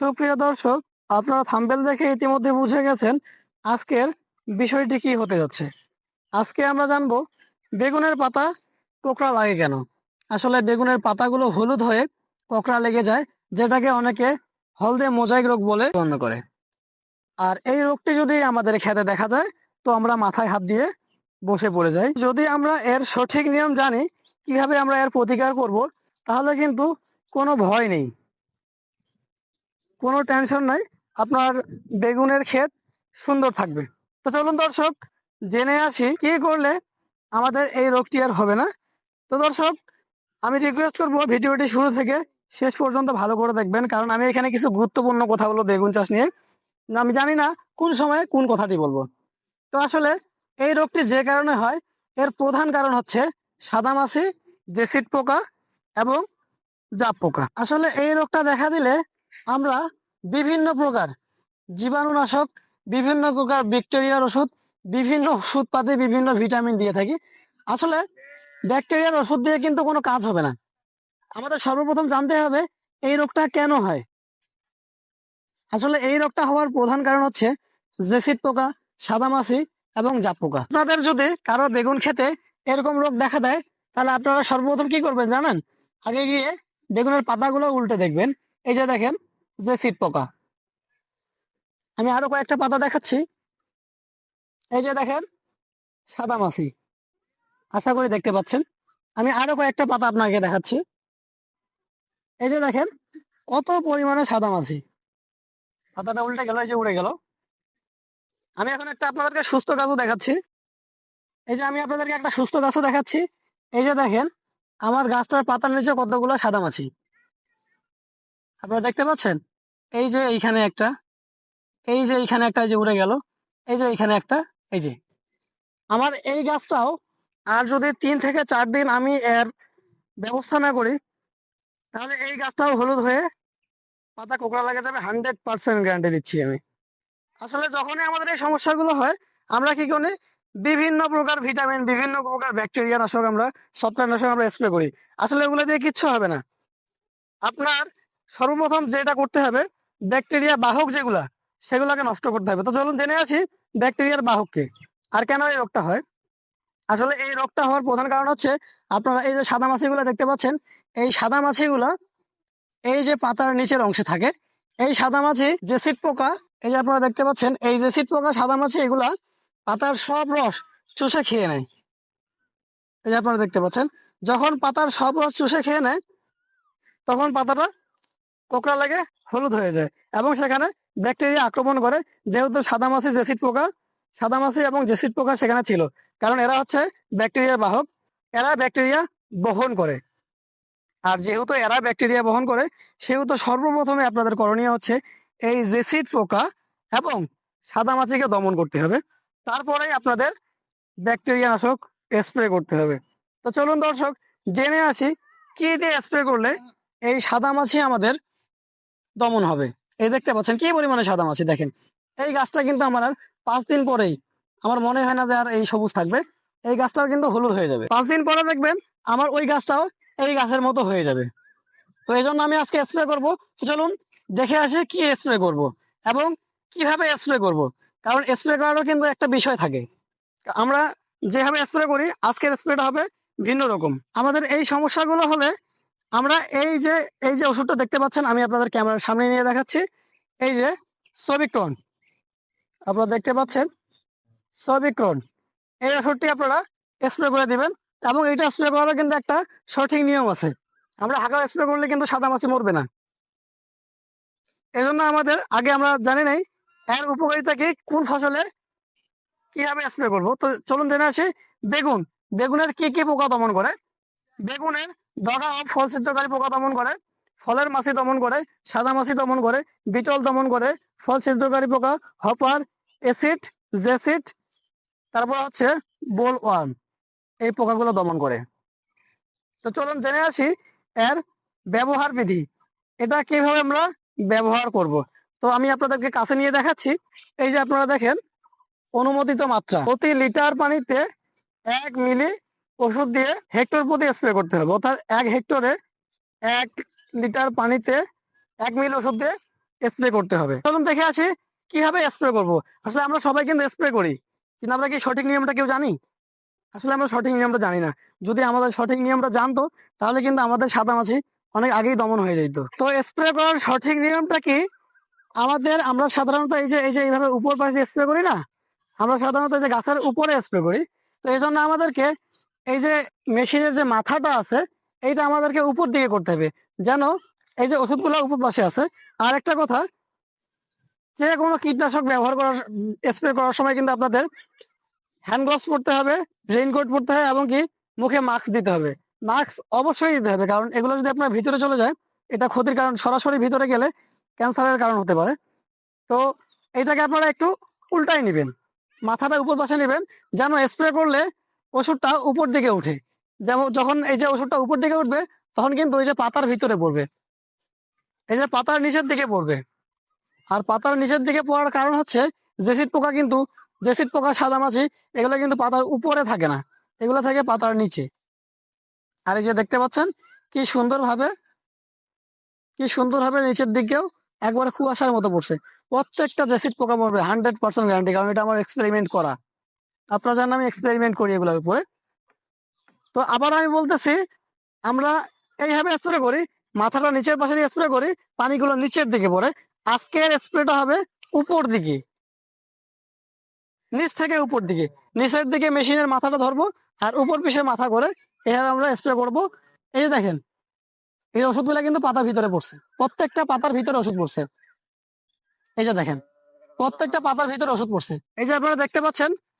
সুপ্রিয় দর্শক, আপনারা থাম্বেল দেখে ইতিমধ্যে বুঝে গেছেন আজকের বিষয়টি কি হতে যাচ্ছে। আজকে আমরা জানব বেগুনের পাতা কোকড়া লাগে কেন? আসলে বেগুনের পাতাগুলো হলুদ হয়ে কোকড়া লেগে যায়, যেটাকে অনেকে হলদে মোজাইক রোগ বলে গণ্য করে। আর এই রোগটি যদি আমাদের খেতে দেখা যায়, তো আমরা মাথায় হাত দিয়ে বসে পড়ে যাই। যদি আমরা এর সঠিক নিয়ম জানি, কীভাবে আমরা এর প্রতিকার করব, তাহলে কিন্তু কোনো ভয় নেই। কোনো টেনশন নাই। আপনার বেগুনের ক্ষেত সুন্দর থাকবে। তো চলুন দর্শক, জেনে আসি কি করলে আমাদের এই রোগটি আর হবে না। তো দর্শক, আমি রিকোয়েস্ট করব ভিডিওটি শুরু থেকে শেষ পর্যন্ত ভালো করে দেখবেন, কারণ আমি এখানে কিছু গুরুত্বপূর্ণ কথা বলব বেগুন চাষ নিয়ে। আমি জানি না কোন সময়ে কোন কথাটি বলব। তো আসলে এই রোগটি যে কারণে হয়, এর প্রধান কারণ হচ্ছে সাদা সাদামাছি জেসিড পোকা এবং জাপ পোকা আসলে এই রোগটা দেখা দিলে আমরা বিভিন্ন প্রকার জীবাণুনাশক, বিভিন্ন প্রকার ব্যাকটেরিয়ার ওষুধ, বিভিন্ন ওষুধ পাতে বিভিন্ন ভিটামিন দিয়ে থাকি। আসলে ব্যাকটেরিয়ার ওষুধ দিয়ে কিন্তু কোনো কাজ হবে না। আমাদের সর্বপ্রথম জানতে হবে, এই রোগটা কেন হয়? আসলে এই রোগটা হওয়ার প্রধান কারণ হচ্ছে জেসিড পোকা সাদামাছি এবং জাপ পোকা। আপনাদের যদি কারও বেগুন খেতে এরকম রোগ দেখা দেয়, তাহলে আপনারা সর্বপ্রথম কি করবেন জানেন? আগে গিয়ে বেগুনের পাতাগুলো উল্টে দেখবেন। এই যে দেখেন, যে সিট পোকা। আমি আরও কয়েকটা পাতা দেখাচ্ছি। এই যে দেখেন, সাদা মাছি। আশা করি দেখতে পাচ্ছেন। আমি আরও কয়েকটা পাতা আপনাকে দেখাচ্ছি। এই যে দেখেন, কত পরিমাণে সাদা মাছি। পাতাটা উল্টে গেল, এই যে উড়ে গেল। আমি এখন একটা আপনাদেরকে সুস্থ গাছও দেখাচ্ছি। এই যে আমি আপনাদেরকে একটা সুস্থ গাছও দেখাচ্ছি। এই যে দেখেন, আমার গাছটার পাতার নিচে কতগুলো সাদা মাছি। আপনারা দেখতে পাচ্ছেন? এই যে এইখানে একটা, এই যে এইখানে একটা, এই যে উড়ে গেল, এই যে এইখানে একটা, এই যে। আমার এই গাছটাও আর যদি তিন থেকে চার দিন আমি এর ব্যবস্থা না করি, তাহলে এই গাছটাও হলুদ হয়ে পাতা কোকড়া লাগে যাবে হান্ড্রেড পার্সেন্ট গ্যারান্টি দিচ্ছি আমি। আসলে যখনই আমাদের এই সমস্যাগুলো হয়, আমরা কি করি? বিভিন্ন প্রকার ভিটামিন বিভিন্ন প্রকার ব্যাকটেরিয়া নাশক আমরা ছত্রাকনাশক আমরা স্প্রে করি। আসলে ওগুলো দিয়ে কিচ্ছু হবে না। আপনার সর্বপ্রথম যেটা করতে হবে ব্যাকটেরিয়া বাহক যেগুলা, সেগুলাকে নষ্ট করতে হবে। তো চলুন জেনে আছি ব্যাকটেরিয়ার বাহককে। আর কেন এই রোগটা হয়? আসলে এই রোগটা হওয়ার প্রধান কারণ হচ্ছে, আপনারা এই যে সাদা মাছিগুলো দেখতে পাচ্ছেন, এই সাদা মাছিগুলা এই যে পাতার নিচের অংশে থাকে। এই সাদা মাছি যে সিট পোকা, এই যে আপনারা দেখতে পাচ্ছেন, এই যে সিট পোকা, সাদা মাছি এগুলা পাতার সব রস চুষে খেয়ে নেয়। এই যে আপনারা দেখতে পাচ্ছেন, যখন পাতার সব রস চুষে খেয়ে নেয়, তখন পাতাটা কোকড়া লাগে, হলুদ হয়ে যায়। এবং সেখানে ব্যাকটেরিয়া আক্রমণ করে, যেহেতু সাদা মাছি জেসিড পোকা, সাদা মাছি এবং জেসিড পোকা সেখানে ছিল। কারণ এরা হচ্ছে ব্যাকটেরিয়ার বাহক, এরা ব্যাকটেরিয়া বহন করে। আর যেহেতু এরা ব্যাকটেরিয়া বহন করে, সেহেতু সর্বপ্রথমে আপনাদের করণীয় হচ্ছে এই জেসিড পোকা এবং সাদা মাছিকে দমন করতে হবে। তারপরেই আপনাদের ব্যাকটেরিয়া নাশক স্প্রে করতে হবে। তো চলুন দর্শক, জেনে আসি, কি দিয়ে স্প্রে করলে এই সাদা মাছি আমাদের দমন হবে। এই দেখতে পাচ্ছেন কি পরিমাণে সাদা মাছি, দেখেন। এই গাছটা কিন্তু আমার আর পাঁচ দিন পরেই, আমার মনে হয় না যে আর এই সবুজ থাকবে। এই গাছটাও কিন্তু হলুদ হয়ে যাবে। পাঁচ দিন পরে দেখবেন আমার ওই গাছটাও এই গাছের মতো হয়ে যাবে। তো এই আমি আজকে স্প্রে করব। চলুন দেখে আসি কি স্প্রে করব এবং কীভাবে স্প্রে করব। কারণ স্প্রে করারও কিন্তু একটা বিষয় থাকে। আমরা যেভাবে স্প্রে করি, আজকের স্প্রেটা হবে ভিন্ন রকম। আমাদের এই সমস্যাগুলো হলে আমরা এই যে এই যে ওষুধটা দেখতে পাচ্ছেন, আমি আপনাদের ক্যামেরার সামনে নিয়ে দেখাচ্ছি। এই যে সবিক্রন, আপনারা দেখতে পাচ্ছেন সবিক্রন। এই ওষুধটি আপনারা স্প্রে করে দিবেন এবং এটা স্প্রে করারও কিন্তু একটা সঠিক নিয়ম আছে। আমরা হাঁকা স্প্রে করলে কিন্তু সাদা মাছি মরবে না। এই জন্য আমাদের, আগে আমরা জানি নাই এর উপকারিতা কি, কোন ফসলে কীভাবে স্প্রে করব। তো চলুন জেনে আসি, বেগুন। বেগুনের কি কি পোকা দমন করে? বেগুনের ডগা ফল ছিদ্রকারী পোকা দমন করে, ফলের মাছি দমন করে, সাদা মাছি দমন করে, বিটল দমন করে, ফল ছিদ্রকারী পোকা, হপার, এসিড, জেসিড, তারপর হচ্ছে বোল ওয়ার্ম, এই পোকাগুলো দমন করে। তো চলুন জেনে আসি এর ব্যবহার বিধি। এটা কীভাবে আমরা ব্যবহার করব? তো আমি আপনাদেরকে কাছে নিয়ে দেখাচ্ছি। এই যে আপনারা দেখেন, অনুমোদিত মাত্রা, প্রতি লিটার পানিতে এক মিলি ওষুধ দিয়ে হেক্টর প্রতি স্প্রে করতে হবে। অর্থাৎ এক হেক্টরে এক লিটার পানিতে এক মিল ওষুধ দিয়ে স্প্রে করতে হবে। চলুন দেখে আছি কীভাবে স্প্রে করব। আসলে আমরা সবাই কিন্তু স্প্রে করি। কিন্তু আমরা কি সঠিক নিয়মটা কেউ জানি? আসলে আমরা সঠিক নিয়মটা জানি না। যদি আমাদের সঠিক নিয়মটা জানতো, তাহলে কিন্তু আমাদের সাদা মাছি অনেক আগেই দমন হয়ে যেত। তো স্প্রে করার সঠিক নিয়মটা কি? আমাদের আমরা সাধারণত এই যে এই যে এইভাবে উপর পাশে স্প্রে করি না? আমরা সাধারণত এই যে গাছের উপরে স্প্রে করি। তো এই জন্য আমাদেরকে এই যে মেশিনের যে মাথাটা আছে, এইটা আমাদেরকে উপর দিকে করতে হবে। যেন এই যে ওষুধগুলো উপর পাশে আছে। আর একটা কথা, যে কোনো কীটনাশক ব্যবহার করার, স্প্রে করার সময় কিন্তু আপনাদের হ্যান্ড গ্লাভস পরতে হবে রেইনকোট পরতে হবে এবং কি মুখে মাস্ক দিতে হবে। মাস্ক অবশ্যই দিতে হবে, কারণ এগুলো যদি আপনার ভিতরে চলে যায়, এটা ক্ষতির কারণ সরাসরি ভিতরে গেলে ক্যান্সারের কারণ হতে পারে। তো এইটাকে আপনারা একটু উল্টাই নেবেন। মাথাটা উপর পাশে নেবেন। যেন স্প্রে করলে ওষুধটা উপর দিকে উঠে যেমন যখন এই যে ওষুধটা উপর দিকে উঠবে, তখন কিন্তু ওই যে পাতার ভিতরে পড়বে। এই যে পাতার নিচের দিকে পড়বে। আর পাতার নিচের দিকে পড়ার কারণ হচ্ছে, জেসিড পোকা কিন্তু, জেসিড পোকা সাদা মাছি এগুলো কিন্তু পাতার উপরে থাকে না। এগুলো থাকে পাতার নিচে। আর এই যে দেখতে পাচ্ছেন, কি সুন্দরভাবে কি সুন্দরভাবে নিচের দিকেও একবারে কুয়াশার মতো পড়ছে। প্রত্যেকটা জেসিড পোকা মরবে হান্ড্রেড পার্সেন্ট গ্যারান্টি কারণ এটা আমার এক্সপেরিমেন্ট করা। আপনারা জানেন আমি এক্সপেরিমেন্ট করি এগুলোর উপরে। তো আবার আমি বলতেছি, আমরা এইভাবে স্প্রে করি, মাথাটা নিচের পাশে স্প্রে করি, পানিগুলো নিচের দিকে পড়ে। আজকের স্প্রেটা হবে উপর দিকে। নিচ থেকে উপর দিকে। নিচের দিকে মেশিনের মাথাটা ধরবো, আর উপর পিসে মাথা করে এইভাবে আমরা স্প্রে করব। এই যে দেখেন, এই ওষুধগুলো কিন্তু পাতার ভিতরে পড়ছে। প্রত্যেকটা পাতার ভিতরে ওষুধ পড়ছে। এই যে দেখেন, প্রত্যেকটা পাতার ভিতরে ওষুধ পড়ছে। এই যে আপনারা দেখতে পাচ্ছেন